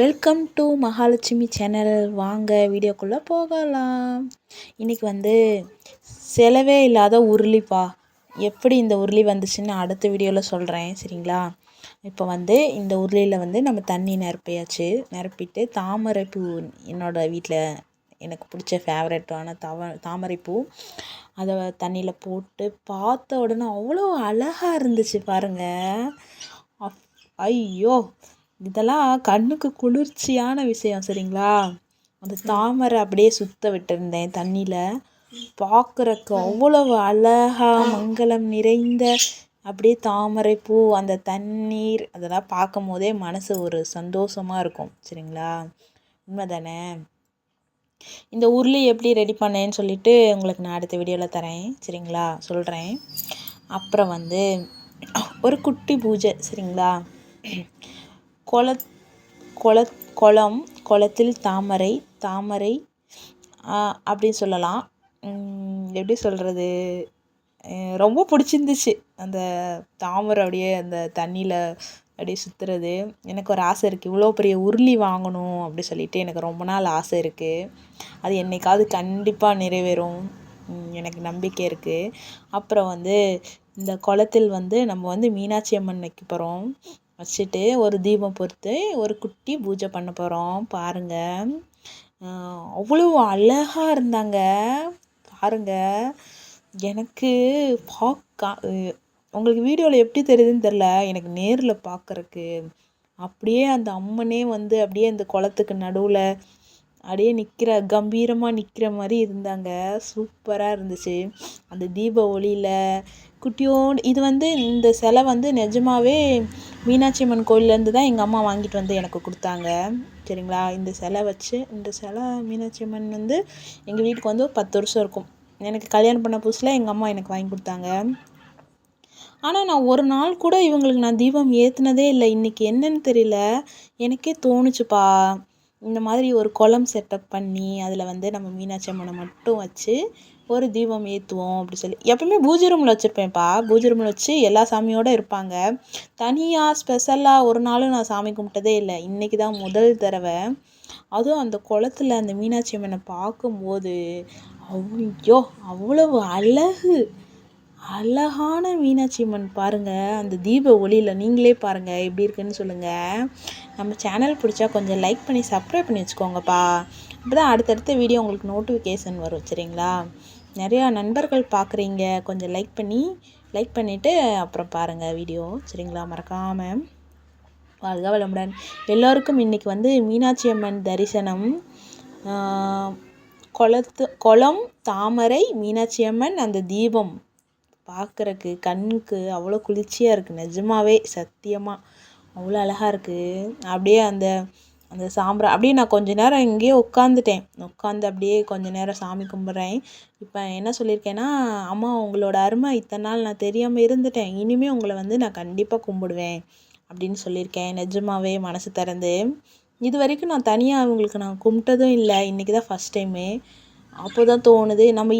Welcome to Mahalakshmi channel வாங்க வீடியோக்குள்ளே போகலாம். இன்றைக்கி வந்து செலவே இல்லாத உருளிப்பா. எப்படி இந்த உருளி வந்துச்சுன்னு அடுத்த வீடியோவில் சொல்கிறேன் சரிங்களா? இப்போ வந்து இந்த உருளியில் வந்து நம்ம தண்ணி நிரப்பியாச்சு. நிரப்பிட்டு தாமரைப்பூ என்னோடய வீட்டில் எனக்கு பிடிச்ச ஃபேவரட்டான தவ தாமரைப்பூ. அதை தண்ணியில் போட்டு பார்த்த உடனே அவ்வளோ அழகாக இருந்துச்சு பாருங்கள் அப் ஐயோ! இதெல்லாம் கண்ணுக்கு குளிர்ச்சியான விஷயம் சரிங்களா? அந்த தாமரை அப்படியே சுத்த விட்டுருந்தேன் தண்ணியில். பார்க்குறக்கு அவ்வளவு அழகா மங்களம் நிறைந்த அப்படியே தாமரை பூ அந்த தண்ணீர் அதெல்லாம் பார்க்கும் போதே மனசு ஒரு சந்தோஷமாக இருக்கும் சரிங்களா? உண்மை தானே இந்த உருளி எப்படி ரெடி பண்ணேன்னு சொல்லிட்டு உங்களுக்கு நான் அடுத்த வீடியோவில் தரேன் சரிங்களா? சொல்கிறேன் அப்புறம் வந்து ஒரு குட்டி பூஜை சரிங்களா? கொள கொள குளம் குளத்தில் தாமரை தாமரை அப்படின்னு சொல்லலாம். எப்படி சொல்கிறது ரொம்ப பிடிச்சிருந்துச்சு. அந்த தாமரை அப்படியே அந்த தண்ணியில் அப்படியே சுற்றுறது எனக்கு ஒரு ஆசை இருக்குது இவ்வளோ பெரிய உருளி வாங்கணும் அப்படி சொல்லிட்டு எனக்கு ரொம்ப நாள் ஆசை இருக்குது அது என்றைக்காவது கண்டிப்பாக நிறைவேறும். எனக்கு நம்பிக்கை இருக்குது அப்புறம் வந்து இந்த குளத்தில் வந்து நம்ம வந்து மீனாட்சி அம்மன் வைக்க போகிறோம் வச்சுட்டு ஒரு தீபம் பொறுத்து ஒரு குட்டி பூஜை பண்ண போகிறோம் பாருங்கள் அவ்வளோ அழகாக இருந்தாங்க. பாருங்கள் எனக்கு பார்க்க உங்களுக்கு வீடியோவில் எப்படி தெரியுதுன்னு தெரில எனக்கு நேரில் பார்க்குறக்கு அப்படியே அந்த அம்மனே வந்து அப்படியே அந்த குளத்துக்கு நடுவில் அப்படியே நிற்கிற கம்பீரமாக நிற்கிற மாதிரி இருந்தாங்க. சூப்பராக இருந்துச்சு. அந்த தீப ஒளியில் குட்டியோண்டு இது வந்து இந்த சிலை வந்து நிஜமாவே மீனாட்சி அம்மன் கோயிலேருந்து தான் எங்கள் அம்மா வாங்கிட்டு வந்து எனக்கு கொடுத்தாங்க. சரிங்களா? இந்த சிலை வச்சு இந்த சிலை மீனாட்சி அம்மன் வந்து எங்கள் வீட்டுக்கு வந்து பத்து வருஷம் இருக்கும். எனக்கு கல்யாணம் பண்ண புதுசில் எங்கள் அம்மா எனக்கு வாங்கி கொடுத்தாங்க. ஆனால் நான் ஒரு நாள் கூட இவங்களுக்கு நான் தீபம் ஏற்றுனதே இல்லை. இன்றைக்கி என்னன்னு தெரியல. எனக்கே தோணுச்சுப்பா. இந்த மாதிரி ஒரு குளம் செட்டப் பண்ணி அதில் வந்து நம்ம மீனாட்சி அம்மனை மட்டும் வச்சு ஒரு தீபம் ஏற்றுவோம் அப்படி சொல்லி. எப்பவுமே பூஜை ரூமில் வச்சுருப்பேன்ப்பா. பூஜை ரூமில் வச்சு எல்லா சாமியோடு இருப்பாங்க. தனியாக ஸ்பெஷலாக ஒரு நாளும் நான் சாமி கும்பிட்டதே இல்லை. இன்றைக்கி தான் முதல் தடவை. அதுவும் அந்த குளத்துல அந்த மீனாட்சி அம்மனை பார்க்கும்போது ஐயோ அவ்வளவு அழகு. அழகான மீனாட்சி அம்மன் பாருங்கள் அந்த தீப ஒளியில் நீங்களே பாருங்கள் எப்படி இருக்குன்னு சொல்லுங்கள் நம்ம சேனல் பிடிச்சா கொஞ்சம் லைக் பண்ணி சப்ஸ்கிரைப் பண்ணி வச்சுக்கோங்கப்பா. அப்போ தான் அடுத்தடுத்த வீடியோ உங்களுக்கு நோட்டிஃபிகேஷன் வரும். சரிங்களா? நிறையா நண்பர்கள் பார்க்குறீங்க கொஞ்சம் லைக் பண்ணி லைக் பண்ணிவிட்டு அப்புறம் பாருங்கள் வீடியோ சரிங்களா? மறக்காமல் வாழ்க வளமுடன். எல்லோருக்கும் இன்றைக்கி வந்து மீனாட்சி அம்மன் தரிசனம். குளத்து குளம் தாமரை மீனாட்சி அம்மன் அந்த தீபம் பார்க்குறக்கு கண்ணுக்கு அவ்வளோ குளிர்ச்சியாக இருக்குது நிஜமாவே சத்தியமாக அவ்வளோ அழகாக இருக்குது அப்படியே அந்த அந்த சாம்பிரா அப்படியே நான் கொஞ்ச நேரம் இங்கேயே உட்காந்துட்டேன் உட்காந்து அப்படியே கொஞ்ச நேரம் சாமி கும்பிட்றேன். இப்போ என்ன சொல்லியிருக்கேன்னா அம்மா உங்களோட அருமை இத்தனை நாள் நான் தெரியாமல் இருந்துட்டேன். இனிமேல் உங்களை வந்து நான் கண்டிப்பாக கும்பிடுவேன் அப்படின்னு சொல்லியிருக்கேன். நிஜமாவே மனசு திறந்து. இது வரைக்கும் நான் தனியாக அவங்களுக்கு நான் கும்பிட்டதும் இல்லை. இன்றைக்கி தான் ஃபஸ்ட் டைமு அப்போ தான் தோணுது. நம்ம